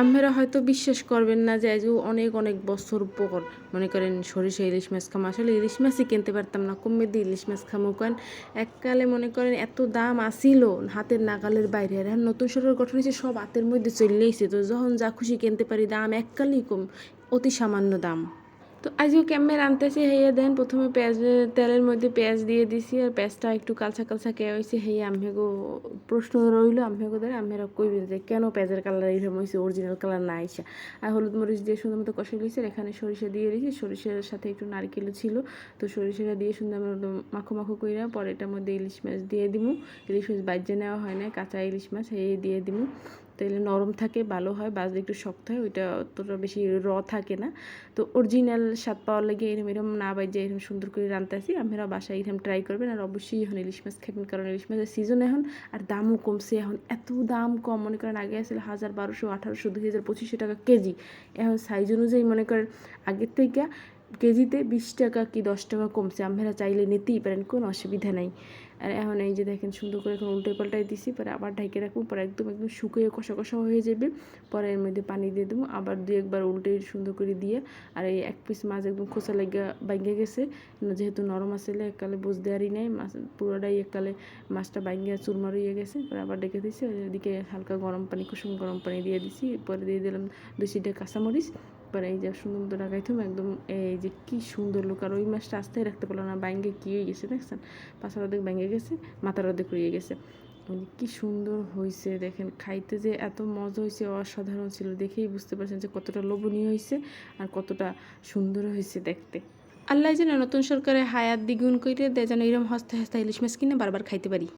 আপনারা হয়তো বিশ্বাস করবেন না যে আজও অনেক অনেক বছর পর। মনে করেন সরিষা ইলিশ মাছ খাম। আসলে ইলিশ মাছই কিনতে পারতাম না, কমে দিয়ে ইলিশ মাছ খামো কেন? এককালে মনে করেন এত দাম আসিল হাতের নাগালের বাইরে। আর নতুন সরকার গঠন হয়েছে, সব হাতের মধ্যে চললেইছে তো যখন যা খুশি কিনতে পারি, দাম এককালেই কম, অতি সামান্য দাম। তো আজকে ক্যামের আনতেছি হেয়ে দেন প্রথমে পেঁয়াজ, তেলের মধ্যে পেঁয়াজ দিয়ে দিছি আর পেঁয়াজটা একটু কালচা কালচা কে হয়েছে হেয়ে আমেগো প্রশ্ন রইল আমেগো ধরে আমেরা কইবেন যে, কেন পেঁয়াজের কালার এইরকম হয়েছে অরিজিনাল কালার না আইসা। আর হলুদ মরিচ দিয়ে সুন্দর মতো কষে লিয়েছে এখানে সরিষা দিয়ে দিয়েছি সরিষার সাথে একটু নারকেলও ছিল, তো সরিষাটা দিয়ে সুন্দর মতো মাখো মাখো কইরা পরে এটার মধ্যে ইলিশ মাছ দিয়ে দিমু। ইলিশ মাছ বাজ্যে নেওয়া হয় না কাঁচা ইলিশ মাছ হেয়ে দিয়ে দিমু। তাহলে নরম থাকে, ভালো হয় বাজলে একটু শক্ত হয়, ওইটা অতটা বেশি র থাকে না। তো অরিজিনাল স্বাদ পাওয়ার লাগে এরকম এরকম না বাইজে এরকম সুন্দর করে রান্তাছি, আপনারা বাসায় এরকম ট্রাই করবেন। আর অবশ্যই এখন ইলিশ মাছ খাবেন, কারণ ইলিশ মাছের সিজন এখন, আর দামও কমছে এখন, এত দাম কম। মনে করেন আগে আসলে হাজার বারোশো, আঠারোশো, দুই হাজার পঁচিশশো টাকা কেজি। এখন সাইজ অনুযায়ী মনে করেন আগের থেকে কেজিতে বিশ টাকা কি দশ টাকা কমছে? আপনারা চাইলে নিতেই পারেন, কোনো অসুবিধা নাই। আর এখন এই যে দেখেন সুন্দর করে এখন উল্টে পাল্টাই দিছি, পরে আবার ঢেকে রাখব, পরে একদম একদম শুকিয়ে কষা কষা হয়ে যাবে। পরে এর মধ্যে পানি দিয়ে দেবো, আবার দু একবার উল্টে সুন্দর করে দিয়ে, আর এই এক পিস মাছ একদম খোসা লেগে বাইঙ্গে গেছে। যেহেতু নরম আসলে এককালে বুঝ দেওয়ারই নেই, মাছ পুরোটাই এককালে মাছটা বাইঙ্গে চুরমার হয়ে গেছে, পরে আবার ডেকে দিছি এদিকে হালকা গরম পানি, কুসুম গরম পানি দিয়ে দিছি পরে দিয়ে দিলাম দুই সিটে কাঁচামরিচ। পরে এই যে সুন্দর মতো একদম এই যে কি সুন্দর লোক। আর ওই মাছটা আস্তে রাখতে পারল না ব্যাঙ্গে কি হয়ে গেছে দেখছেন? পাশার অর্ধেক ব্যাঙ্গে গেছে, মাথার অর্ধেক রয়ে গেছে। কি সুন্দর হয়েছে দেখেন, খাইতে যে এত মজা হয়েছে অসাধারণ ছিল দেখেই বুঝতে পারছেন যে কতটা লোভনীয় হয়েছে আর কতটা সুন্দর হয়েছে দেখতে। আল্লাহ যেন নতুন সরকারের হায়াত দ্বিগুণ করে দেয়, যেন এরকম হস্তে হস্তে ইলিশ মাছ কিনে বারবার খাইতে পারি।